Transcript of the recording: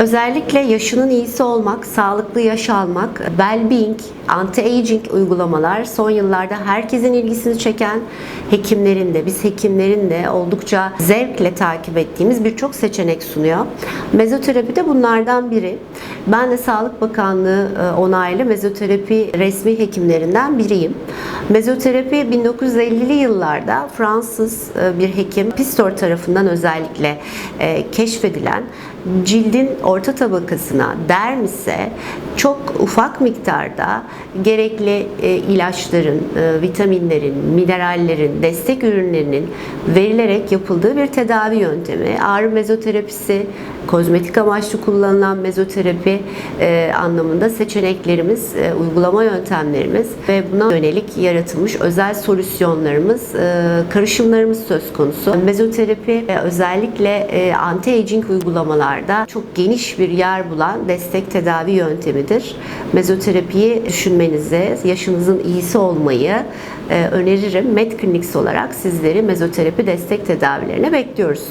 Özellikle yaşının iyisi olmak, sağlıklı yaş almak, well-being, anti-aging uygulamalar son yıllarda herkesin ilgisini çeken hekimlerin de, biz hekimlerin de oldukça zevkle takip ettiğimiz birçok seçenek sunuyor. Mezoterapi de bunlardan biri. Ben de Sağlık Bakanlığı e, onaylı mezoterapi resmi hekimlerinden biriyim. Mezoterapi 1950'li yıllarda Fransız e, bir hekim Pistor tarafından özellikle e, keşfedilen cildin orta tabakasına dermise çok ufak miktarda gerekli e, ilaçların, e, vitaminlerin, minerallerin, destek ürünlerinin verilerek yapıldığı bir tedavi yöntemi. Ağrı mezoterapisi, kozmetik amaçlı kullanılan mezoterapi e, anlamında seçeneklerimiz, uygulama yöntemlerimiz ve buna yönelik yaratılmış özel solüsyonlarımız, karışımlarımız söz konusu. Mezoterapi özellikle anti-aging uygulamalarda çok geniş bir yer bulan destek tedavi yöntemidir. Mezoterapiyi düşünmenizi, yaşınızın iyisi olmayı e, öneririm. Medclinics olarak sizleri mezoterapi destek tedavilerine bekliyoruz.